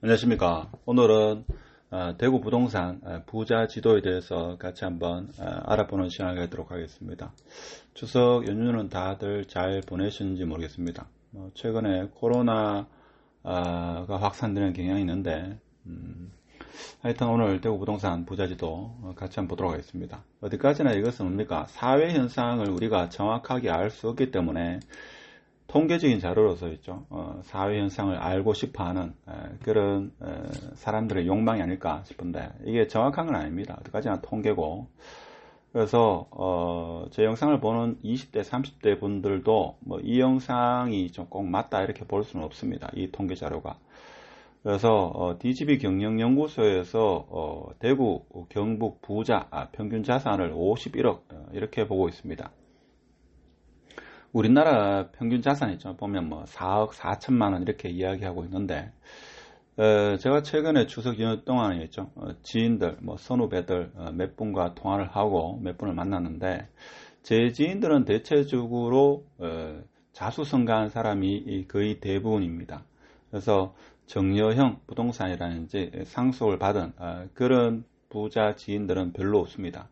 안녕하십니까. 오늘은 어, 대구 부동산 어, 부자 지도에 대해서 같이 한번 어, 알아보는 시간을 갖도록 하겠습니다. 추석 연휴는 다들 잘 보내셨는지 모르겠습니다. 뭐 최근에 코로나가 확산되는 경향이 있는데 음, 하여튼 오늘 대구 부동산 부자 지도 같이 한번 보도록 하겠습니다. 어디까지나 이것은 뭡니까? 사회 현상을 우리가 정확하게 알 수 없기 때문에 통계적인 자료로서 있죠. 어, 사회 현상을 알고 싶어 하는 에, 그런 에, 사람들의 욕망이 아닐까 싶은데 이게 정확한 건 아닙니다. 어디까지나 통계고 그래서 어, 제 영상을 보는 20대, 30대 분들도 뭐 이 영상이 좀 꼭 맞다 이렇게 볼 수는 없습니다. 이 통계 자료가. 그래서 어, DGB 경영연구소에서 어, 대구 경북 부자 아, 평균 자산을 51억 어, 이렇게 보고 있습니다. 우리나라 평균 자산이죠. 보면 뭐 4억 4천만 원 이렇게 이야기하고 있는데 어, 제가 최근에 추석 연휴 동안에 있죠. 어, 지인들, 뭐 선후배들 어, 몇 분과 통화를 하고 몇 분을 만났는데 제 지인들은 대체적으로 어, 자수성가한 사람이 거의 대부분입니다. 그래서 정여형 부동산이라는지 상속을 받은 어, 그런 부자 지인들은 별로 없습니다.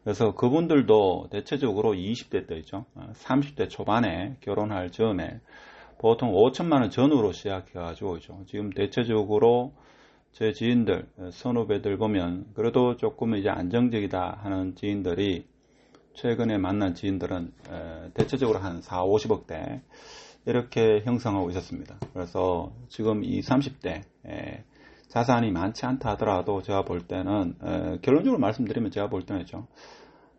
예. 그래서 그분들도 대체적으로 20대 때죠. 30대 초반에 결혼할 즈음에 보통 5천만 원 전후로 시작해가지고 지금 대체적으로 제 지인들, 선후배들 보면 그래도 조금 이제 안정적이다 하는 지인들이 최근에 만난 지인들은 대체적으로 한 4, 50억대 이렇게 형성하고 있었습니다. 그래서 지금 이 30대 자산이 많지 않다 하더라도 제가 볼 때는 에, 결론적으로 말씀드리면 제가 볼 때는 있죠.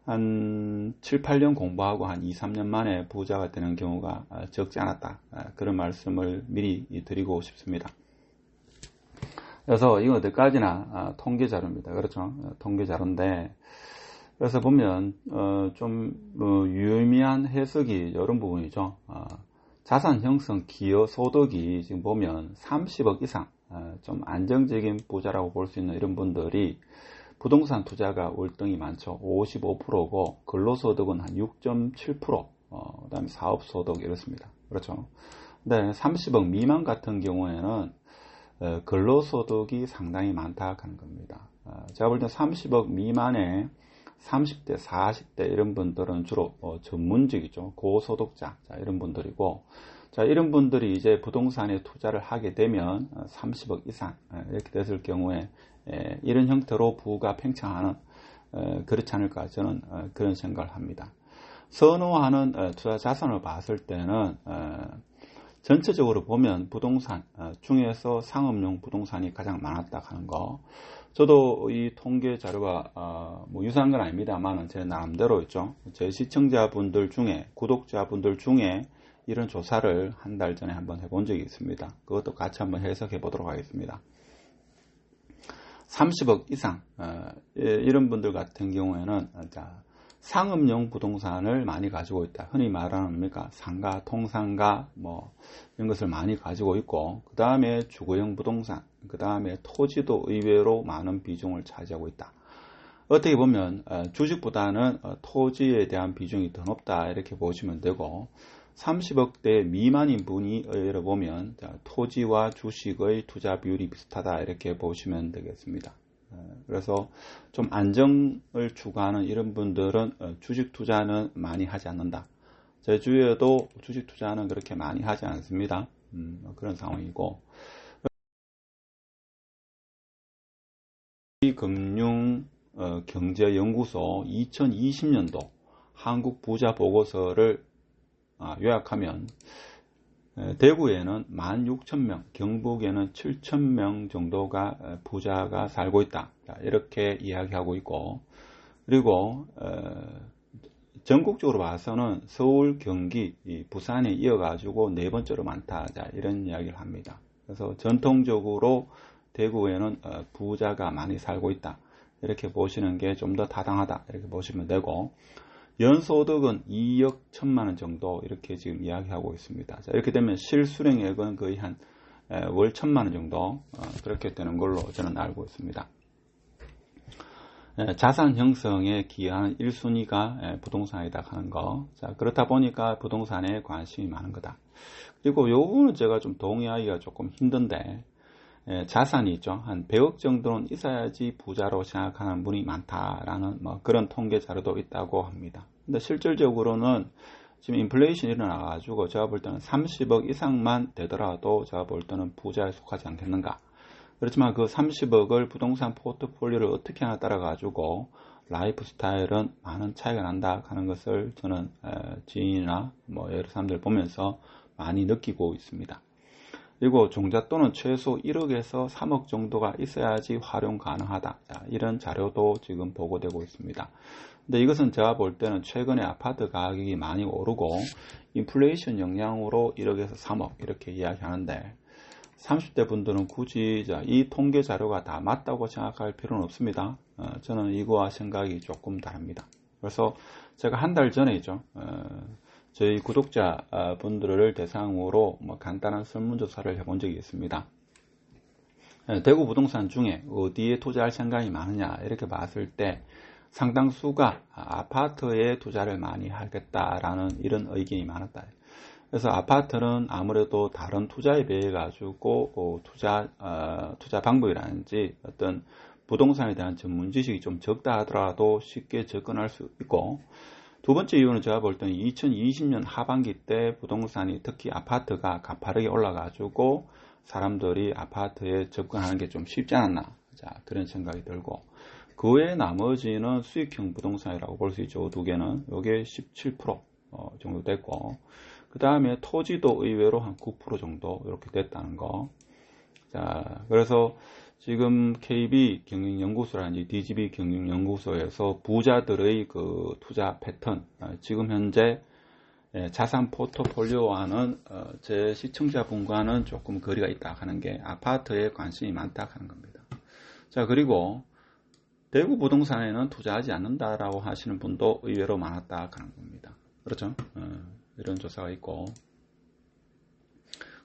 한 7, 8년 공부하고 한 2, 3년 만에 부자가 되는 경우가 아, 적지 않았다. 아, 그런 말씀을 미리 드리고 싶습니다. 그래서 이건 어디까지나 아, 통계 자료입니다. 그렇죠? 어, 통계 자료인데 그래서 보면 어, 좀 어, 유의미한 해석이 이런 부분이죠. 자산 형성 기여 소득이 지금 보면 30억 이상 어, 좀 안정적인 부자라고 볼 수 있는 이런 분들이 부동산 투자가 월등히 많죠. 55%고 근로소득은 한 6.7%, 어, 그다음에 사업소득 이렇습니다. 그렇죠. 근데 30억 미만 같은 경우에는 어, 근로소득이 상당히 많다 하는 겁니다. 어, 제가 볼 때 30억 미만의 30대, 40대 이런 분들은 주로 어, 전문직이죠. 고소득자 자, 이런 분들이고 자, 이런 분들이 이제 부동산에 투자를 하게 되면 30억 어, 이상 어, 이렇게 됐을 경우에 이런 형태로 부가 팽창하는 어, 그렇지 않을까 저는 그런 생각을 합니다. 선호하는 투자 자산을 봤을 때는 전체적으로 보면 부동산 중에서 상업용 부동산이 가장 많았다 하는 거. 저도 이 통계 자료가 뭐 유사한 건 아닙니다만 제 나름대로 있죠. 제 시청자분들 중에 구독자분들 중에 이런 조사를 한 달 전에 한번 해본 적이 있습니다. 그것도 같이 한번 해석해 보도록 하겠습니다. 30억 이상 어, 예, 이런 분들 같은 경우에는 자, 상업용 부동산을 많이 가지고 있다. 흔히 말하는 뭡니까? 상가, 통상가 뭐 이런 것을 많이 가지고 있고 그 다음에 주거용 부동산, 그 다음에 토지도 의외로 많은 비중을 차지하고 있다. 어떻게 보면 어, 주식보다는 어, 토지에 대한 비중이 더 높다 이렇게 보시면 되고 30억대 미만인 분이 예를 보면 토지와 주식의 투자 비율이 비슷하다 이렇게 보시면 되겠습니다. 어, 그래서 좀 안정을 추구하는 이런 분들은 어, 주식 투자는 많이 하지 않는다. 제 주위에도 주식 투자는 그렇게 많이 하지 않습니다. 음, 그런 상황이고 금융 어, 경제연구소 2020년도 한국 부자 보고서를 아, 요약하면 대구에는 16,000명, 경북에는 7,000명 정도가 부자가 살고 있다. 이렇게 이야기하고 있고 그리고 전국적으로 봐서는 서울, 경기, 부산에 이어가지고 네 번째로 많다. 이런 이야기를 합니다. 그래서 전통적으로 대구에는 어, 부자가 많이 살고 있다. 이렇게 보시는 게 좀 더 타당하다. 이렇게 보시면 되고 연소득은 2억 1천만 원 정도 이렇게 지금 이야기하고 있습니다. 자, 이렇게 되면 실수령액은 거의 한 월 천만 원 정도 어, 그렇게 되는 걸로 저는 알고 있습니다. 자산 형성에 기여하는 1순위가 부동산이다 하는 거. 자, 그렇다 보니까 부동산에 관심이 많은 거다. 그리고 요거는 제가 좀 동의하기가 조금 힘든데, 예, 자산이 있죠. 한 100억 정도는 있어야지 부자로 생각하는 분이 많다라는 뭐 그런 통계 자료도 있다고 합니다. 근데 실질적으로는 지금 인플레이션이 일어나가지고 제가 볼 때는 30억 이상만 되더라도 제가 볼 때는 부자에 속하지 않겠는가. 그렇지만 그 30억을 부동산 포트폴리오를 어떻게 하나 따라가지고 라이프 스타일은 많은 차이가 난다 하는 것을 저는 지인이나 뭐 여러 사람들 보면서 많이 느끼고 있습니다. 그리고 종잣돈은 최소 1억에서 3억 정도가 있어야지 활용 가능하다. 자, 이런 자료도 지금 보고되고 있습니다. 근데 이것은 제가 볼 때는 최근에 아파트 가격이 많이 오르고 인플레이션 영향으로 1억에서 3억 이렇게 이야기하는데 30대 분들은 굳이 이 통계 자료가 다 맞다고 생각할 필요는 없습니다. 어, 저는 이거와 생각이 조금 다릅니다. 그래서 제가 한 달 전에 죠. 어, 저희 구독자 분들을 대상으로 뭐 간단한 설문조사를 해본 적이 있습니다. 예, 대구 부동산 중에 어디에 투자할 생각이 많으냐 이렇게 봤을 때 상당수가 아파트에 투자를 많이 하겠다라는 이런 의견이 많았다. 그래서 아파트는 아무래도 다른 투자에 비해 가지고 어, 투자 어, 투자 방법이라든지 어떤 부동산에 대한 전문 지식이 좀 적다 하더라도 쉽게 접근할 수 있고 두 번째 이유는 제가 볼 때는 2020년 하반기 때 부동산이 특히 아파트가 가파르게 올라가지고 사람들이 아파트에 접근하는 게 좀 쉽지 않았나 자 그런 생각이 들고 그 외에 나머지는 수익형 부동산이라고 볼 수 있죠. 두 개는. 요게 17% 어, 정도 됐고 그 다음에 토지도 의외로 한 9% 정도 이렇게 됐다는 거. 자 그래서 지금 KB 경영연구소라든지 DGB 경영연구소에서 부자들의 그 투자 패턴, 어, 지금 현재 예, 자산 포트폴리오와는 어, 제 시청자분과는 조금 거리가 있다 하는 게 아파트에 관심이 많다 하는 겁니다. 자 그리고 대구 부동산에는 투자하지 않는다라고 하시는 분도 의외로 많았다 하는 겁니다. 그렇죠? 어, 이런 조사가 있고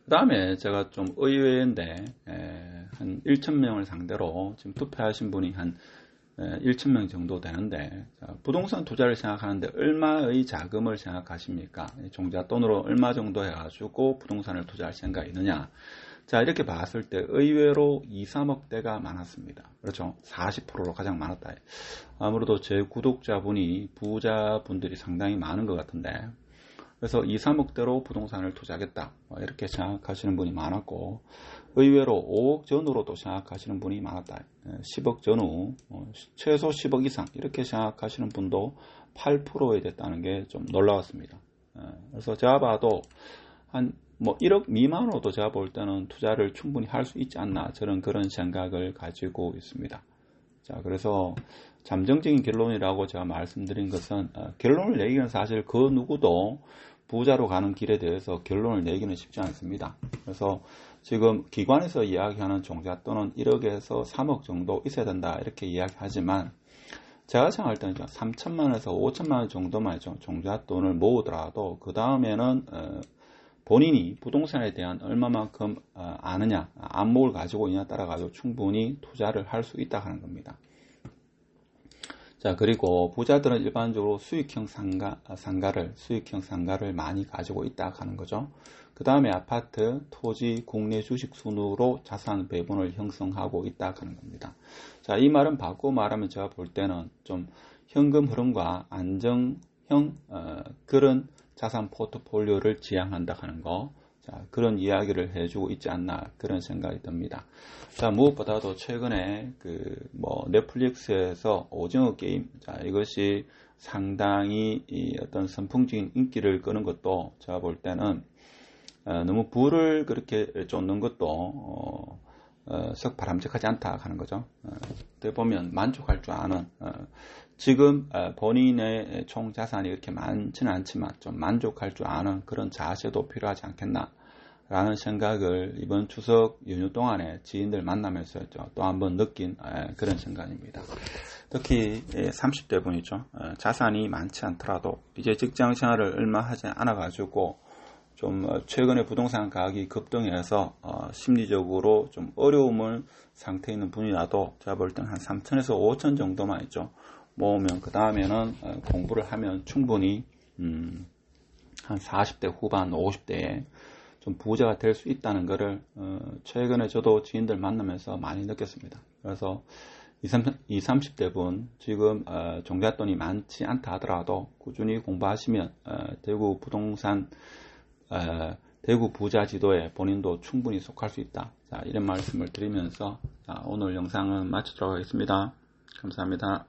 그 다음에 제가 좀 의외인데 한 1,000명을 상대로 지금 투표하신 분이 한 1,000명 정도 되는데 부동산 투자를 생각하는데 얼마의 자금을 생각하십니까? 종잣돈으로 얼마 정도 해가지고 부동산을 투자할 생각이 있느냐? 자 이렇게 봤을 때 의외로 2, 3억대가 많았습니다. 그렇죠? 40%로 가장 많았다. 아무래도 제 구독자분이 부자분들이 상당히 많은 것 같은데 그래서 2, 3억대로 부동산을 투자하겠다. 뭐 이렇게 생각하시는 분이 많았고, 의외로 5억 전후로도 생각하시는 분이 많았다. 10억 예, 전후, 어, 최소 10억 이상, 이렇게 생각하시는 분도 8%에 됐다는 게 좀 놀라웠습니다. 예, 그래서 제가 봐도 한 뭐 1억 미만으로도 제가 볼 때는 투자를 충분히 할 수 있지 않나 저는 그런 생각을 가지고 있습니다. 자, 그래서 잠정적인 결론이라고 제가 말씀드린 것은 어, 결론을 내기는 사실 그 누구도 부자로 가는 길에 대해서 결론을 내기는 쉽지 않습니다. 그래서 지금 기관에서 이야기하는 종잣돈은 1억에서 3억 정도 있어야 된다 이렇게 이야기하지만 제가 생각할 때는 3천만 원에서 5천만 원 정도만 종잣돈을 모으더라도 그 다음에는 어, 본인이 부동산에 대한 얼마만큼 어, 아느냐 안목을 가지고 있냐에 따라 가지고 충분히 투자를 할 수 있다 하는 겁니다. 자, 그리고 부자들은 일반적으로 수익형 상가, 상가를, 수익형 상가를 많이 가지고 있다 하는 거죠. 그 다음에 아파트, 토지, 국내 주식 순으로 자산 배분을 형성하고 있다 하는 겁니다. 자, 이 말은 바꾸고 말하면 제가 볼 때는 좀 현금 흐름과 안정형, 어, 그런 자산 포트폴리오를 지향한다 하는 거. 자, 그런 이야기를 해주고 있지 않나 그런 생각이 듭니다. 자, 무엇보다도 최근에 그 뭐 넷플릭스에서 오징어 게임, 자, 이것이 상당히 이 어떤 선풍적인 인기를 끄는 것도 제가 볼 때는 어, 너무 부를 그렇게 쫓는 것도 어, 어, 썩 바람직하지 않다 하는 거죠. 어, 보면 만족할 줄 아는 어, 지금 어, 본인의 총 자산이 이렇게 많지는 않지만 좀 만족할 줄 아는 그런 자세도 필요하지 않겠나 라는 생각을 이번 추석 연휴 동안에 지인들 만나면서 또 한번 느낀 그런 생각입니다. 특히 30대 분이죠. 자산이 많지 않더라도 이제 직장 생활을 얼마 하지 않아 가지고 좀 어, 최근에 부동산 가격이 급등해서 어, 심리적으로 좀 어려움을 상태에 있는 분이라도 제가 볼 때는 한 3천에서 5천 정도만 있죠. 모으면 그 다음에는 어, 공부를 하면 충분히 음, 한 40대 후반 50대에 좀 부자가 될 수 있다는 것을 어, 최근에 저도 지인들 만나면서 많이 느꼈습니다. 그래서 20, 30대 분 지금 어, 종잣돈이 많지 않다 하더라도 꾸준히 공부하시면 어, 대구 부동산 어, 대구 부자 지도에 본인도 충분히 속할 수 있다. 자, 이런 말씀을 드리면서 자, 오늘 영상은 마치도록 하겠습니다. 감사합니다.